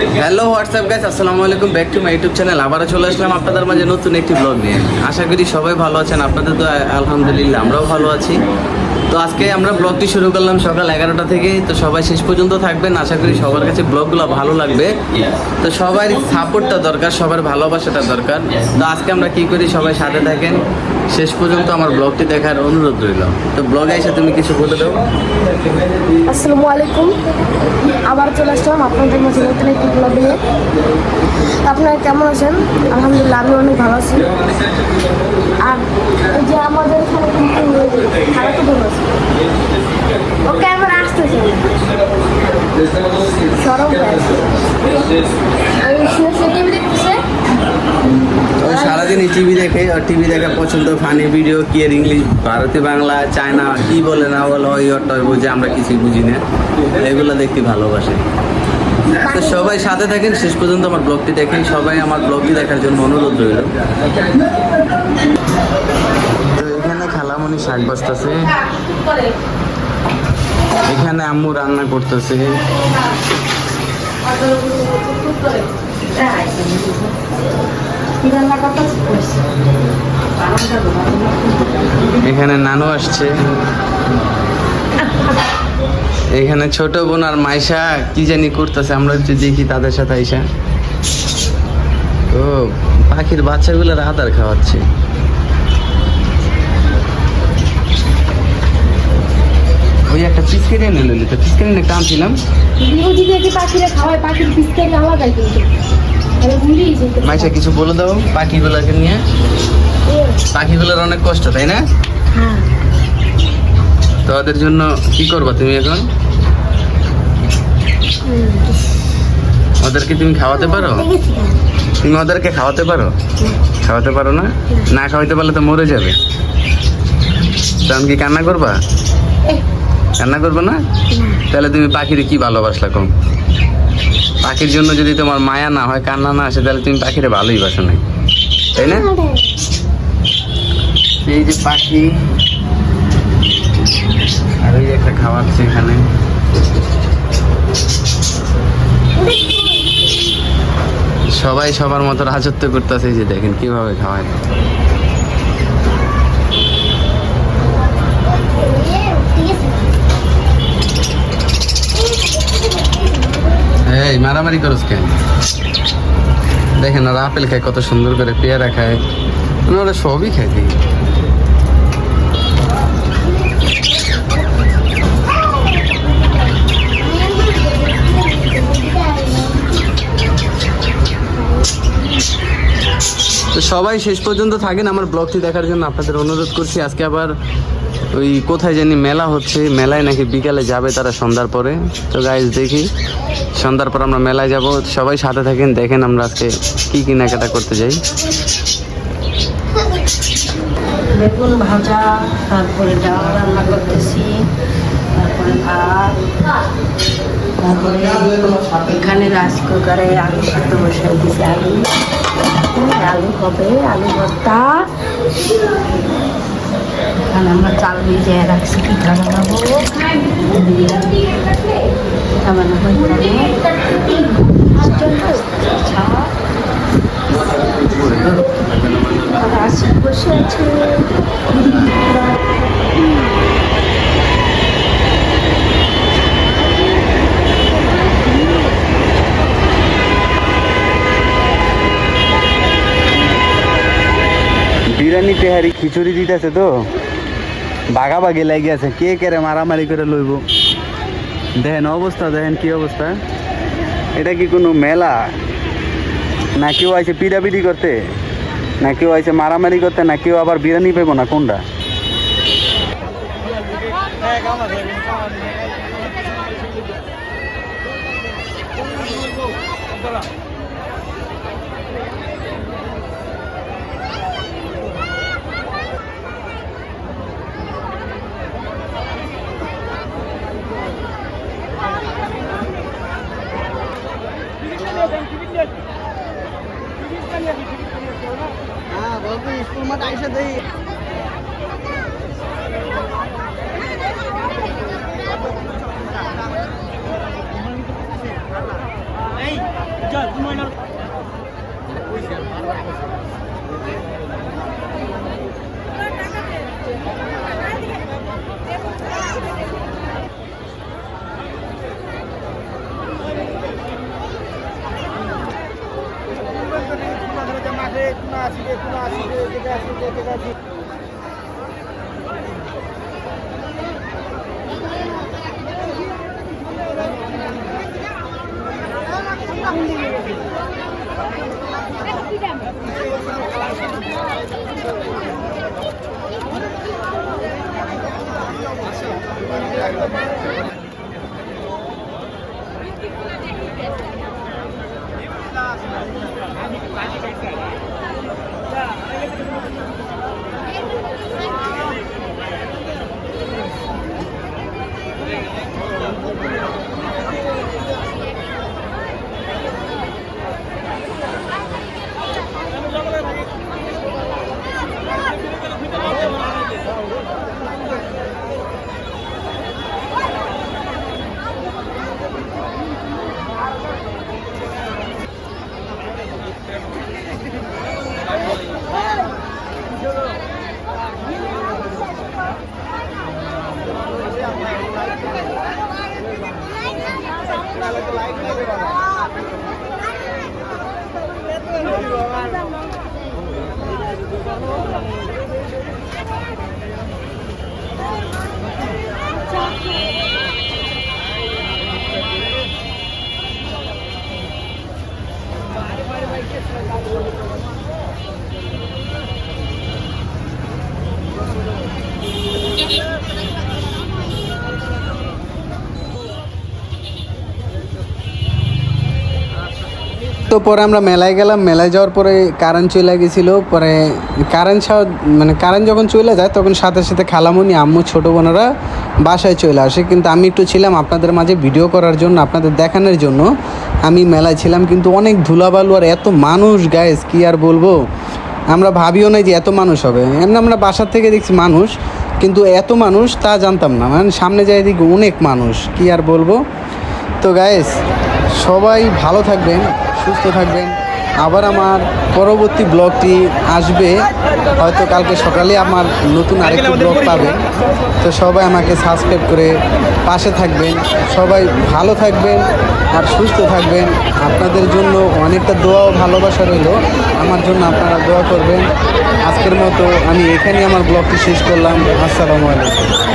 Hello WhatsApp guys আসসালামু আলাইকুম back to my YouTube channel আবারও চলে আসলাম আপনাদের মাঝে নতুন একটি ব্লগ নিয়ে। আশা করি সবাই ভালো আছেন, আপনাদের তো আলহামদুলিল্লাহ, আমরাও ভালো আছি। তো আজকে আমরা ব্লগটি শুরু করলাম সকাল এগারোটা থেকে। তো সবাই শেষ পর্যন্ত থাকবেন, আশা করি সবার কাছে ব্লগগুলো ভালো লাগবে। তো সবার সাপোর্টটা দরকার, সবার ভালোবাসাটা দরকার। তো আজকে আমরা কি করি, সবাই সাথে থাকেন। শেষ পর্যন্ত আমার ব্লগটি দেখার অনুরোধ রইল। তো ব্লগে এসে তুমি কিছু বলে দাও। আসসালামু আলাইকুম। আবার চলে আসলাম আপনাদের মাঝে নতুন একটি ব্লগ নিয়ে। আপনারা কেমন আছেন? আলহামদুলিল্লাহ, আমি অনেক ভালো আছি। আর যে আমাদের এখানে কিন্তু খারাপ ভালো আছে। ও ক্যামেরা আসতেছে। সরম হয়ে আছে। ওই শুনে শুনে টিভি ওই সারাদিন টিভি দেখে আর টিভি দেখা পছন্দ ফানি ভিডিও কি আর ইংলিশ ভারতে বাংলা চায়না কি বলে না বলে ওই অটয় বুঝে আমরা কিছুই বুঝি না। এগুলো দেখতে ভালোবাসে। তো সবাই সাথে থাকেন শেষ পর্যন্ত আমার ব্লগটি দেখেন। সবাই আমার ব্লগটি দেখার জন্য অনুরোধ রইল। এখানে খালামণি শাক বাজতেছে এখানে আম্মু রান্না করতেছে। এখানে নানু আসছে। এখানে ছোট বোন আর মাইশা কি জানি করতেছে, আমরা একটু দেখি তাদের সাথে আইসা। ও, পাখির বাচ্চাগুলো আদার খাওয়াচ্ছে। ওই একটা পিসকেরি এনে নিলি, তো পিসকেরি বিরোধী দেখি পাখিরা খাওয়ায়, পাখির বিস্তারিত আলাদাই কিন্তু। মাইশা কিছু বলে দাও। পাখিগুলোকে নিয়ে। পাখিগুলোর অনেক কষ্ট, তাই না? তো ওদের জন্য কি করবা তুমি এখন? ওদেরকে তুমি খাওয়াতে পারো? তুমি ওদেরকে খাওয়াতে পারো? খাওয়াতে পারো না? না খাওয়াতে পারলে তো মরে যাবে। তখন কি কান্না করবা? কান্না করবে না? তাহলে তুমি পাখিরে কি ভালোবাসলা কম? পাখির জন্য যদি তোমার মায়া না হয়, কান্না না আসে, তাহলে তুমি পাখিরে ভালোই বাসো না তাই না? এই যে পাখি, আর ওই একটা খাওয়াচ্ছে এখানে। সবাই সবার মতো রাজত্ব করতেছে যে দেখেন কীভাবে খাওয়ায়। এই মারামারি করস কেন? দেখেন আর আপেল খায় কত সুন্দর করে পেয়ারা খায়। মানে ওরা সবই খায় দেখি। তো সবাই শেষ পর্যন্ত থাকেন আমার ব্লগটি দেখার জন্য আপনাদের অনুরোধ করছি। আজকে আবার ওই কোথায় জানি মেলা হচ্ছে মেলায় নাকি বিকালে যাবে তারা সন্ধ্যার পরে। তো গাইজ দেখি, সন্ধ্যার পর আমরা মেলায় যাব। সবাই সাথে থাকেন, দেখেন আমরা আজকে কি কেনাকাটা করতে যাই। বেগুন ভাজা, তারপরে ডাল রান্না করতেছি, তারপরে ভাত, তারপরে এখানে রাইস কুকারে আলু সিদ্ধ বসাই দিয়েছি আলু। আলু হবে, আলু ভর্তা। এখানে আমরা চাল ভিজিয়ে রাখছি। পিঠা বানাবো? পিঠা বানাবো আর আছে বিরিয়ানি তেহারি খিচুড়ি দিতেছে তো? বাঘা বাঘি লাগি আছে। কে কেরে মারামারি করে লইব? দেখেন অবস্থা, দেখেন কি অবস্থা। এটা কি কোনো মেলা? না কেউ আইসে পিড়াপিড়ি করতে? না কেউ আইসে মারামারি করতে? না কেউ আবার বিরিয়ানি পেব না? কোনটা? মাঠ আইসা দেই Thank you. আসবে কোনো আসবে যেটা আসবে Thank you. তো পরে আমরা মেলায় গেলাম, মেলায় যাওয়ার পরে কারেন্ট চলে গেছিল, পরে কারেন্ট মানে কারেন্ট যখন চলে যায়, তখন সাথে সাথে খালামুনি, আম্মু, ছোটো বোনেরা বাসায় চলে আসে। কিন্তু আমি একটু ছিলাম আপনাদের মাঝে ভিডিও করার জন্য, আপনাদের দেখানোর জন্য। আমি মেলায় ছিলাম, কিন্তু অনেক ধুলাবালু আর এত মানুষ গায়েস কি আর বলব? আমরা ভাবিও নাই যে এত মানুষ হবে। এমনি আমরা বাসার থেকে দেখছি মানুষ, কিন্তু এত মানুষ তা জানতাম না। মানে সামনে যাই দেখি অনেক মানুষ, কি আর বলব? তো গায়েস সবাই ভালো থাকবেন। সুস্থ থাকবেন। আবার আমার পরবর্তী ব্লগটি আসবে। হয়তো কালকে সকালে আমার নতুন আরেকটি ব্লগ পাবেন তো সবাই আমাকে সাবস্ক্রাইব করে পাশে থাকবেন। সবাই ভালো থাকবেন আর সুস্থ থাকবেন। আপনাদের জন্য অনেকটা দোয়া ও ভালোবাসা রইল। আমার জন্য আপনারা দোয়া করবেন। আজকের মতো আমি এখানেই আমার ব্লগটি শেষ করলাম। আসসালামু আলাইকুম।